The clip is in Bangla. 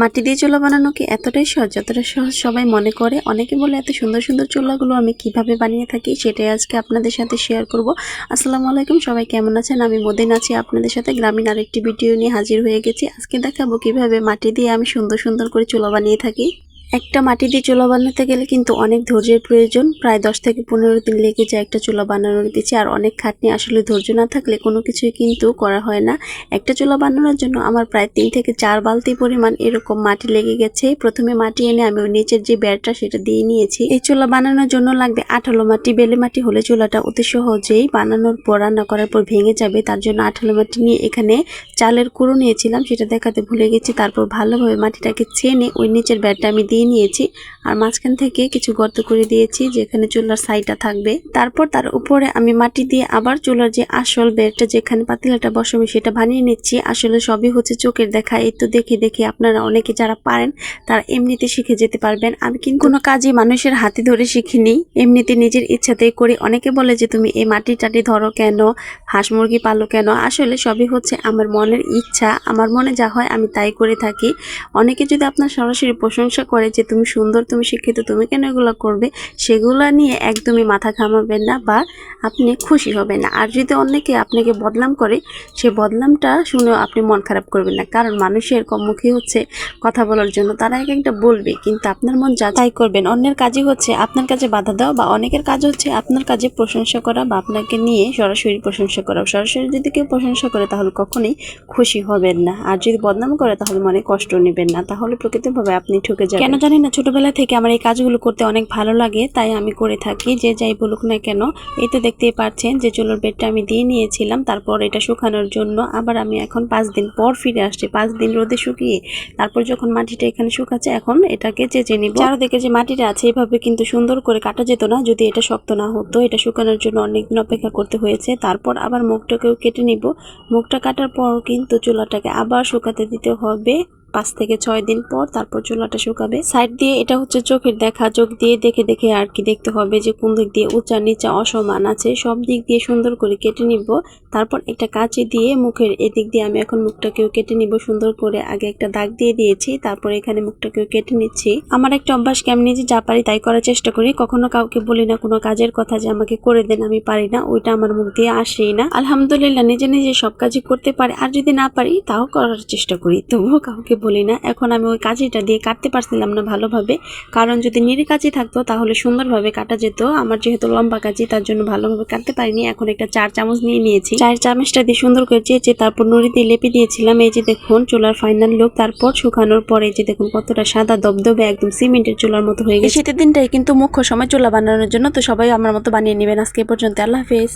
মাটি দিয়ে চুলা বানানো কি এতটাই সহজ, যতটা সহজ সবাই মনে করে? অনেকে বলে এত সুন্দর সুন্দর চুলাগুলো আমি কীভাবে বানিয়ে থাকি সেটাই আজকে আপনাদের সাথে শেয়ার করব। আসসালামু আলাইকুম, সবাই কেমন আছেন? আমি মদিন আছি, আপনাদের সাথে গ্রামীণ আরেকটি ভিডিও নিয়ে হাজির হয়ে গেছি। আজকে দেখাবো কীভাবে মাটি দিয়ে আমি সুন্দর সুন্দর করে চুলা বানিয়ে থাকি। একটা মাটি দিয়ে চুলা বানাতে গেলে কিন্তু অনেক ধৈর্যের প্রয়োজন। প্রায় দশ থেকে পনেরো দিন লেগে যায় একটা চুলা বানানোর পিছে আর অনেক খাটনি আসলে ধৈর্য না থাকলে কোনো কিছুই কিন্তু করা হয় না। একটা চুলা বানানোর জন্য আমার প্রায় তিন থেকে চার বালতি পরিমাণ এরকম মাটি লেগে গেছে। প্রথমে মাটি এনে আমি ওই নিচের যে ব্যাটটা সেটা দিয়ে নিয়েছি। এই চুলা বানানোর জন্য লাগবে আঠালো মাটি। বেলে মাটি হলে চুলাটা অতি সহজেই বানানোর পর রান্না করার পর ভেঙে যাবে। তার জন্য আঠালো মাটি নিয়ে এখানে চালের কুড়ো নিয়েছিলাম। সেটা দেখাতে ভুলে গেছি। তারপর ভালোভাবে মাটিটাকে ছেনে ওই নিচের ব্যাটটা আমি নিয়েছি আর মাঝখান থেকে কিছু গর্ত করে দিয়েছি যেখানে চুলার সাইডটা থাকবে। তারপর তার উপরে আমি মাটি দিয়ে আবার চুলার যে আসল বেডটা যেখানে পাতিলাটা বসাবো সেটা বানিয়ে নিচ্ছি। আসলে সবই হচ্ছে চোখের দেখা। এই তো দেখে দেখে আপনারা অনেকে যারা পারেন, তারা এমনিতে শিখে যেতে পারবেন। আমি কিন্তু কোনো কাজই মানুষের হাতে ধরে শিখিনি। এমনিতে নিজের ইচ্ছাতেই করি। অনেকে বলে যে, তুমি এই মাটি টাটি ধরো কেন? হাঁস মুরগি পালো কেন? আসলে সবই হচ্ছে আমার মনের ইচ্ছা। আমার মনে যা হয় আমি তাই করে থাকি। অনেকে যদি আপনার সরাসরি প্রশংসা করে যে তুমি সুন্দর, তুমি শিক্ষিত, তুমি কেন এগুলো করবে, সেগুলো নিয়ে একদমই মাথা ঘামাবেন না বা আপনি খুশি হবেন না। আর যদি অনেকে আপনাকে বদনাম করে, সে বদনামটা শুনেও আপনি মন খারাপ করবেন না। কারণ মানুষের কমুখী হচ্ছে কথা বলার জন্য। তারা এক একটা বলবে, কিন্তু আপনার মন যা তাই করবেন। অন্যের কাজই হচ্ছে আপনার কাজে বাধা দেওয়া বা অনেকের কাজ হচ্ছে আপনার কাজে প্রশংসা করা বা আপনাকে নিয়ে সরাসরি প্রশংসা করা। সরাসরি যদি কেউ প্রশংসা করে, তাহলে কখনোই খুশি হবেন না। আর যদি বদনাম করে, তাহলে মনে কষ্ট নেবেন না। তাহলে প্রকৃতভাবে আপনি ঠকে যাবেন। কেন জানি না, ছোটবেলা থেকে আমার এই কাজগুলো করতে অনেক ভালো লাগে, তাই আমি করে থাকি, যে যাই বলুক না কেন। এই তো দেখতেই পাচ্ছেন যে চুলোর বেডটা আমি দিয়ে নিয়েছিলাম, তারপর এটা শুকানোর জন্য আবার আমি এখন পাঁচ দিন পর ফিরে আসছি, পাঁচ দিন রোদে শুকিয়ে। তারপর যখন মাটিটা এখানে শুকাচ্ছে, এখন এটাকে চেঁচে নিব। চারদিকে যে মাটিটা আছে এইভাবে কিন্তু সুন্দর করে কাটা যেত না, যদি এটা শক্ত না হতো। এটা শুকানোর জন্য অনেকদিন অপেক্ষা করতে হয়েছে, তারপর আবার মুখটাকেও কেটে নিব। মুখটা কাটার পর কিন্তু চুলাটাকে আবার শুকাতে দিতে হবে। পাঁচ থেকে ছয় দিন পর তারপর চুলাটা শুকাবে। সাইড দিয়ে এটা হচ্ছে চোখের দেখা, চোখ দিয়ে দেখে দেখে আর কি দেখতে হবে যে কোন দিক দিয়ে উঁচা, নিচা, অসমান আছে। সব দিক দিয়ে সুন্দর করে কেটে নিব। তারপর একটা কাঁচি দিয়ে মুখের এদিক দিয়ে আমি এখন মুখটাকেও কেটে নিব। সুন্দর করে আগে একটা দাগ দিয়ে দিয়েছি, তারপর এখানে মুখটাকেও কেটে নিচ্ছি। আমার একটা অভ্যাসকে আমি নিজে যা পারি তাই করার চেষ্টা করি। কখনো কাউকে বলি না, কোনো কাজের কথা যে আমাকে করে দেন আমি পারি না, ওইটা আমার মুখ দিয়ে আসেই না। আলহামদুলিল্লাহ, নিজে নিজে সব কাজই করতে পারে। আর যদি না পারি, তাও করার চেষ্টা করি। তবুও কাউকে বলি না এখন আমি ওই কাজিটা দিয়ে কাটতে পারছিলাম না ভালোভাবে। কারণ যদি নিরি কাজি থাকতো তাহলে সুন্দরভাবে কাটা যেত। আমার যেহেতু লম্বা কাজি তার জন্য ভালোভাবে কাটতে পারিনি। এখন একটা চার চামচ নিয়ে নিয়েছি। চার চামচটা দিয়ে সুন্দর করে চেয়েছে তারপর নুড়ি দিয়ে লেপে দিয়েছিলাম। এই যে দেখুন চুলার ফাইনাল লুক তারপর শুকানোর পরে এই যে দেখুন কতটা সাদা দবদবে একদম সিমেন্টের চুলার মতো হয়ে গেছে। শীতের দিনটাই কিন্তু মুখ্য সময় চুলা বানানোর জন্য। তো সবাই আমার মতো বানিয়ে নেবেন। আজকে পর্যন্ত আল্লাহ হাফেজ।